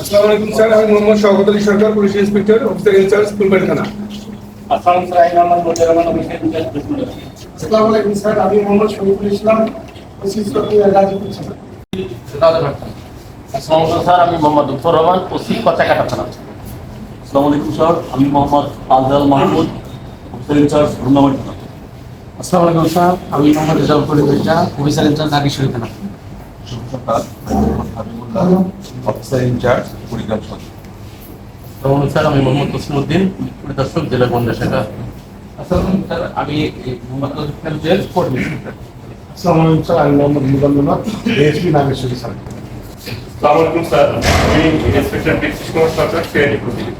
আসসালামু আলাইকুম স্যার। আমি Mohammad Shawkat Ali Sarkar police inspector officer in charge Phulbari থানা আসসালাম আলাইকুম স্যার। আমি মোহাম্মদ শহীদুল ইসলাম আসসালামু আলাইকুম স্যার আমি মোহাম্মদ লুৎফর রহমান ওসি কচাকাটা থানা। আসসালামু আলাইকুম স্যার। আমি Mohammad Azhal Mahmud officer in charge Rumnamati থানা। আসসালামু আলাইকুম স্যার। আমি Mohammad Rezaul Karim officer in charge Nageshwari থানা। অফিসার ইনচার্জ কুড়িগ্রাম সদর স্যার আমি মোহাম্মদ তসিমউদ্দিন পরিদর্শক জেলা গোয়েন্দা শাখা। স্যার। আমি মোহাম্মদ স্যার আমি মোহাম্মদ মুজাম্মেল এএসপি নাগেশ্বরী স্যার। আসসালামু স্যার। আমি ইন্সপেক্টর বিশেষ কুমার সরকার সিআইডি প্রতিনিধি।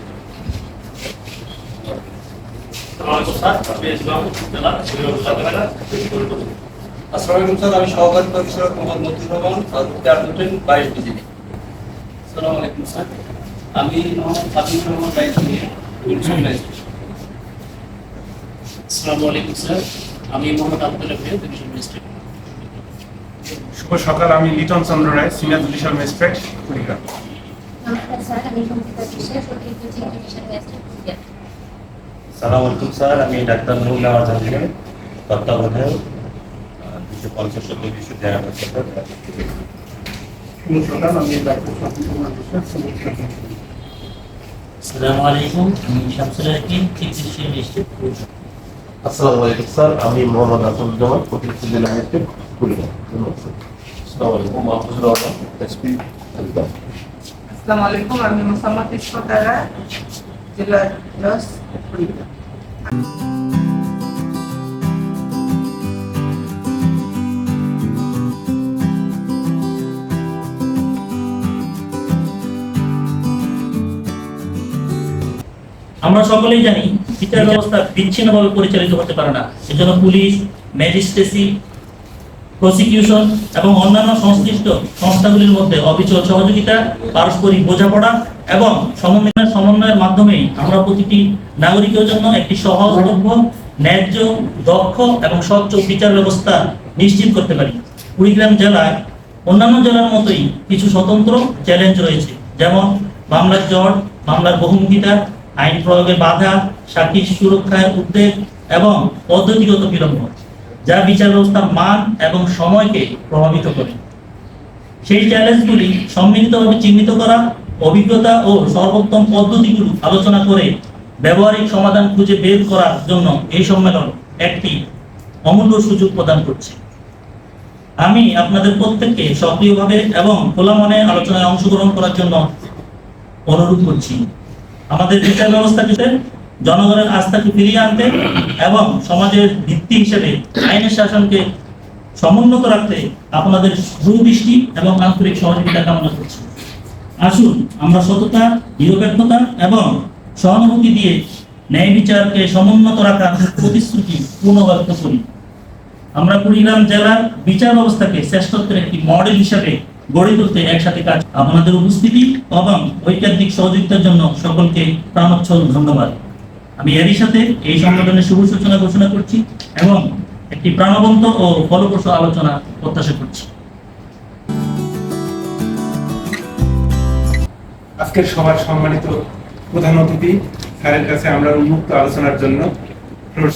স্যার। আমি সহকারী প্রফেসর মোহাম্মদ মতিউর রহমান বাইশ বিজিবি আসসালামু আলাইকুম স্যার। আমি মোহাম্মদ ফাতিমুর রহমান বাইশ আসসালামু আলাইকুম স্যার। আমি মোহাম্মদ আব্দুল হাফিজ ডিভিশন ম্যাজিস্ট্রেট। শুভ সকাল আমি Liton Chandra Roy senior judicial magistrate Kurigram. সালাম আলাইকুম স্যার। আমি ডাক্তার নুরুল নাওয়াজ হোসেন তত্ত্বাবধায়ক দুশো পঞ্চাশ দুশো আসসালামু আলাইকুম আমি শামসুল হাকিম আসসালামু আলাইকুম স্যার। আমি মোহাম্মদ আসাদুজ্জামান জেলা কুড়িগ্রাম আসসালামু আলাইকুম মাহফুজুর রহমান এসপি আসসালামু আলাইকুম আমি মোসাম্মদ ইস্কতারা জেলা জজ কুড়িগ্রাম আমরা সকলেই জানি বিচার ব্যবস্থা বিচ্ছিন্নভাবে পরিচালিত হতে পারে না। সেজন্য পুলিশ ম্যাজিস্ট্রেসি প্রসিকিউশন এবং অন্যান্য সংশ্লিষ্ট সংস্থাগুলির মধ্যে অবিচল সহযোগিতা পারস্পরিক বোঝাপড়া এবং সমন্বয়ের সমন্বয়ের মাধ্যমেই আমরা প্রতিটি নাগরিকের জন্য একটি সহজলভ্য ন্যায্য দক্ষ এবং স্বচ্ছ বিচার ব্যবস্থা নিশ্চিত করতে পারি। কুড়িগ্রাম জেলায় অন্যান্য জেলার মতোই কিছু স্বতন্ত্র চ্যালেঞ্জ রয়েছে। যেমন মামলার জট মামলার বহুমুখিতা আইন প্রয়োগে বাধা, সাক্ষী সুরক্ষায় উদ্বেগ এবং পদ্ধতিগত বিলম্ব, যা বিচার ব্যবস্থার মান এবং সময়কে প্রভাবিত করে। সেই চ্যালেঞ্জগুলি সম্মিলিতভাবে চিহ্নিত করা, অভিজ্ঞতা ও সর্বোত্তম পদ্ধতিগুলো আলোচনা করে ব্যবহারিক সমাধান খুঁজে বের করার জন্য এই সম্মেলন একটি অমূল্য সুযোগ প্রদান করছে। আমি আপনাদের প্রত্যেককে সক্রিয়ভাবে এবং খোলা মনে আলোচনায় অংশগ্রহণ করার জন্য অনুরোধ করছি। আমাদের বিচার ব্যবস্থাকে জনগণের আস্থাকে ফিরিয়ে আনতে এবং সমাজের ভিত্তি হিসেবে আইনের শাসনকে সমুন্নত রাখতে আপনাদের সুদৃষ্টি এবং আন্তরিক সহযোগিতা কামনা করছি। আসুন, আমরা সততা, নিরপেক্ষতা এবং সহানুভূতি দিয়ে ন্যায় বিচারকে সমুন্নত রাখার প্রতিশ্রুতি পুনর্ব্যক্ত করি। আমরা কুড়িগ্রাম জেলার বিচার ব্যবস্থাকে শ্রেষ্ঠত্বের একটি মডেল হিসেবে গড়ে তুলতে একসাথে কাজ। আপনাদের উপস্থিতি এবং ঐকান্তিক সহযোগিতার জন্য সকলকে প্রাণোচ্ছল ধন্যবাদ। আমি এরই সাথে এই সম্মেলনের শুভ সূচনা ঘোষণা করছি এবং একটি প্রাণবন্ত ও ফলপ্রসূ আলোচনা প্রত্যাশা করছি। আজকের সবার সম্মানিত প্রধান অতিথি, স্যারের কাছে আমরা উন্মুক্ত আলোচনার জন্য ফ্লোর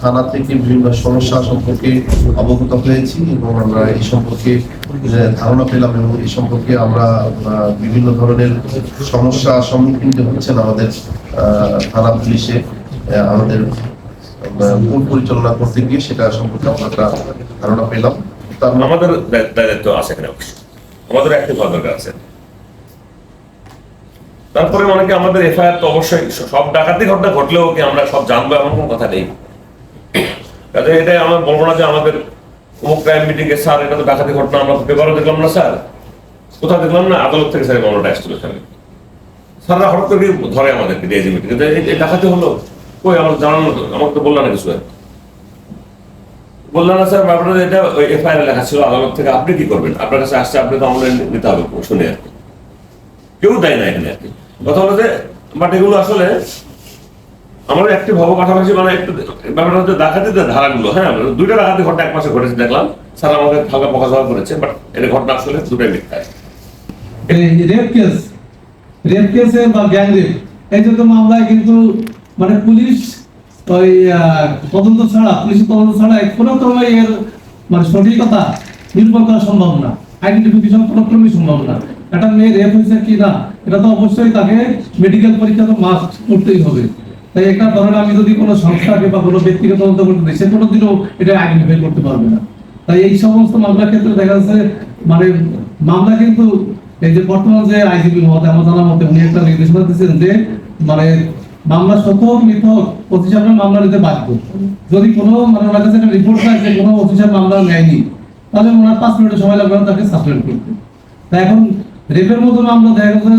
থানা থেকে বিভিন্ন সমস্যা সম্পর্কে অবগত হয়েছি এবং আমরা এই সম্পর্কে ধারণা পেলাম এবং এই সম্পর্কে আমরা বিভিন্ন ধরনের সমস্যা সম্মুখীন যে হচ্ছেন আমাদের থানা পুলিশে আমাদের ভুল পরিচালনা করতে গিয়ে সেটা সম্পর্কে আমরা একটা ধারণা পেলাম। আমাদের দায়িত্ব আছে এখানে আমাদের একটি ভালো দরকার আছে। তারপরে অনেকে আমাদের এফআইআর তো অবশ্যই সব ডাকাতি ঘটনা ঘটলেও কি আমরা সব জানব এমন কোনো কথা নেই। কাজে এটাই আমরা যে আমাদের অমুক ক্রাইম স্যার এটা তো ডাকাতি ঘটনা, আমরা পেপারও দেখলাম না স্যার। কোথাও দেখলাম না, আদালত থেকে স্যার মামলাটা আসছিল স্যার স্যাররা হঠাৎ করে ধরে আমাদেরকে ডিআইজি ডাকাতি হলো কই? আমার জানানো তো আমাকে তো বলল না কিছু। বললাম না স্যার, ব্যাপারটা এটা এফআইআর লেখা ছিল আদালত থেকে, আপনি কি করবেন? আপনার কাছে আসছে, আপনি তো নিতে হবে, শুনে আর কি। কেউ দেয় না এখানে আর কি। কথা হলো যে বাট এগুলো আসলে আমার একটি ভাবো পাশাপাশি মানে একটু ব্যাপারটা হচ্ছে হ্যাঁ দুইটা ডাকাতি ঘটনা এক মাসে ঘটেছে, দেখলাম। স্যার আমাকে করেছে বাট এটা ঘটনা আসলে দুটাই মিথ্যা। রেপ কেস রেপ বা গ্যাং রেপ এই যত মামলায় কিন্তু মানে পুলিশ, ওই তদন্ত ছাড়া, পুলিশের তদন্ত ছাড়া কোনো এর মানে সঠিকতা নির্ভর করা সম্ভব না। আইডেন্টিফিকেশন কোনো সম্ভব না। একটা মেয়ে রেপ হয়েছে কি না, এটা তো অবশ্যই তাকে মেডিকেল পরীক্ষা তো মাস্ট করতেই হবে। তাই একটা ধরেন আমি যদি কোনো সংস্থাকে বা কোনো ব্যক্তিকে তদন্ত করতে দিই সে কোনোদিনও এটা আইডেন্টিফাই করতে পারবে না। তাই এই সমস্ত মামলার ক্ষেত্রে দেখা যাচ্ছে মানে মামলা কিন্তু এই যে বর্তমান যে আইজিপি মহোদয়, আমার জানার মতে উনি একটা নির্দেশনা দিচ্ছেন যে মানে মামলা শত মিথক অফিসারের মামলা নিতে বাধ্য। যদি কোনো মানে ওনার কাছে একটা রিপোর্ট পায় যে কোনো অফিসার মামলা নেয়নি, তাহলে ওনার পাঁচ মিনিটের সময় লাগবে না তাকে সাসপেন্ড করতে। তা এখন রেপের মতো মামলা দেখা গেছে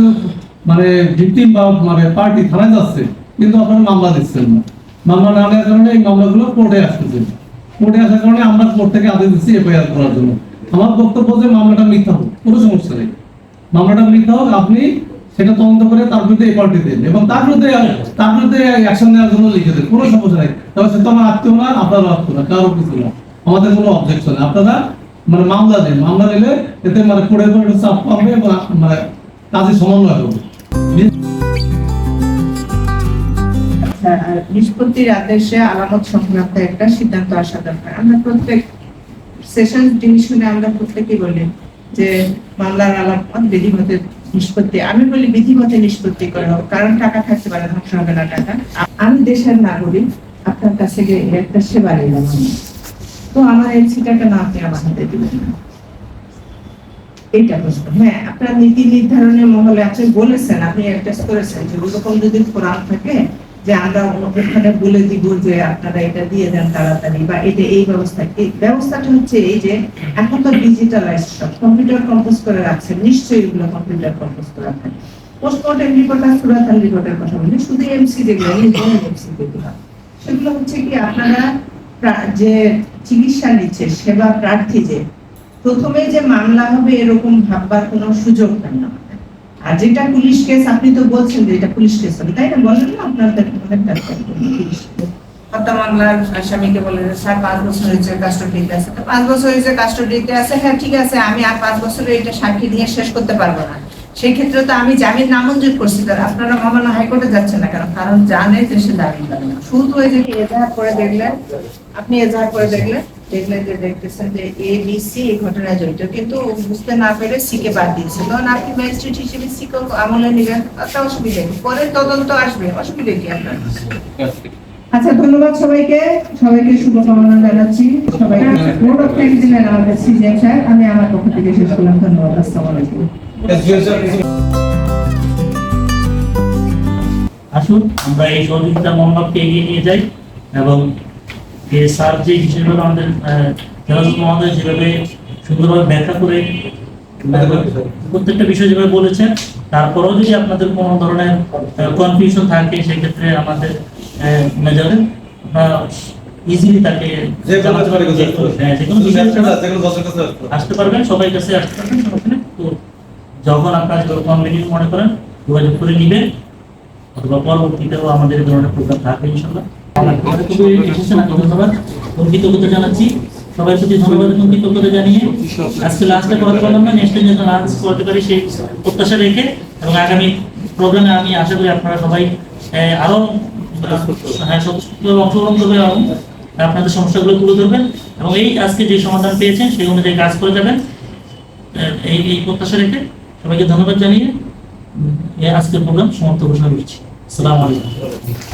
মানে ভিকটিম বা মানে পার্টি থানায় যাচ্ছে। কিন্তু আপনারা মামলা দিচ্ছেন না। মামলা না নেওয়ার কারণে এই মামলাগুলো কোর্টে আসতেছে। কোর্টে আসার কারণে আমরা কোর্ট থেকে আদেশ দিচ্ছি এফআইআর করার জন্য। আমার বক্তব্য যে মামলাটা মিথ্যা হোক, কোনো সমস্যা নেই। মামলাটা মিথ্যা হোক, আপনি সেটা তদন্ত করে তার বিরুদ্ধে এই পাল্টে দেন এবং তার বিরুদ্ধে তার বিরুদ্ধে অ্যাকশন নেওয়ার জন্য লিখে দেন। কোনো সমস্যা নেই। তবে সে তো আমার আত্মীয় না, আপনারও আত্মীয় না কারও কিছু না। আমাদের কোনো অবজেকশন নেই। আপনারা মানে মামলা দেন। মামলা দিলে এতে মানে উপর একটু চাপ এবং মানে কাজে সমন্বয় হবে। নিষ্পত্তির আদেশে আলামত সংক্রান্ত একটা সিদ্ধান্ত আসা দরকার। আমরা প্রত্যেক সেশন আমরা প্রত্যেকেই বলি যে, মামলার আলামত বিধিমতে নিষ্পত্তি। আমি বলি বিধিমতে নিষ্পত্তি কারণ টাকা থাকতে পারে, ধ্বংস হবে না টাকা। আমি দেশের নাগরিক, আপনার কাছে একটা সেবা নিলাম। তো আমার এই এলসিটা কেন আপনি আমার হাতে দিবেন না। এইটা প্রশ্ন। হ্যাঁ আপনার নীতি নির্ধারণের মহলে আপনি বলেছেন, আপনি অ্যাডজাস্ট করেছেন যে ওরকম যদি ফোরাম থাকে যে আমরা ওখানে বলে দিব যে আপনারা এটা দিয়ে দেন তাড়াতাড়ি, বা এটা এই ব্যবস্থা। এই ব্যবস্থাটা হচ্ছে এই যে, এখন তো ডিজিটালাইজ সব। কম্পিউটার কম্পোজ করে রাখছেন, নিশ্চয়ই এগুলো কম্পিউটার কম্পোজ করে রাখেন পোস্টমর্টেম সুরাতাল কথা বলি। শুধু এমসি যেগুলো এমসি সেগুলো হচ্ছে কি, আপনারা যে চিকিৎসা নিচ্ছে, সেবা প্রার্থী যে, প্রথমে যে মামলা হবে এরকম ভাববার কোনো সুযোগ নেই আমাদের। আর যেটা পুলিশ কেস আপনি তো বলছেন যে এটা পুলিশ কেস হবে, তাই না? বলেন না case। হত্যা মামলার আসামিকে বলে স্যার, পাঁচ বছর হয়েছে আছে। তো পাঁচ বছর হয়েছে আছে হ্যাঁ ঠিক আছে, আমি আর পাঁচ বছরে এটা সাক্ষী দিয়ে শেষ করতে পারব না। সেই ক্ষেত্রে তো আমি জামিন নামঞ্জুর করছি তার আপনারা মামলা হাইকোর্টে যাচ্ছেন না কেন? কারণ জানে যে সে জামিন পাবে না। শুধু ওই যে এজাহার করে দেখলেন, আপনি এজাহার করে দেখলেন? দেখলেন যে দেখতেছেন যে এ বি সি এই ঘটনায় জড়িত। কিন্তু বুঝতে না পেরে সি কে বাদ দিয়েছে। তখন আপনি ম্যাজিস্ট্রেট হিসেবে সি কে আমলে নিলেন তাতে অসুবিধা কি? পরে তদন্ত আসবে অসুবিধা কি আপনার? আচ্ছা ধন্যবাদ সবাইকে। সবাইকে শুভকামনা জানাচ্ছি। সবাইকে ভোট অফ থ্যাংক দিলেন আমাদের সিজিএম স্যার আমি আমার পক্ষ থেকে শেষ করলাম। ধন্যবাদ আসসালামু আলাইকুম। আসুন আমরা এই সহযোগিতা মনোভাবকে এগিয়ে নিয়ে যাই এবং যে স্যার যে বিষয়গুলো আমাদের জেলাজুল মহোদয় যেভাবে সুন্দরভাবে ব্যাখ্যা করে প্রত্যেকটা বিষয় যেভাবে বলেছেন তারপরেও যদি আপনাদের কোনো ধরনের কনফিউশন থাকে সেক্ষেত্রে আমাদের মেজরে ইজিলি তাকে আসতে পারবেন সবাই কাছে আসতে পারবেন তো যখন আপনারা কনভিনিয়েন্ট মনে করেন যোগাযোগ করে নিবেন অথবা পরবর্তীতেও আমাদের ধরনের প্রোগ্রাম থাকবে ইনশাল্লাহ আমাদের হ্যাঁ অংশগ্রহণ আপনাদের সমস্যাগুলো তুলে ধরবেন এবং এই আজকে যে সমাধান পেয়েছেন সেই অনুযায়ী কাজ করে যাবেন। এই এই প্রত্যাশা রেখে সবাইকে ধন্যবাদ জানিয়ে আজকের প্রোগ্রাম সমাপ্ত ঘোষণা করছি। আসসালামু আলাইকুম।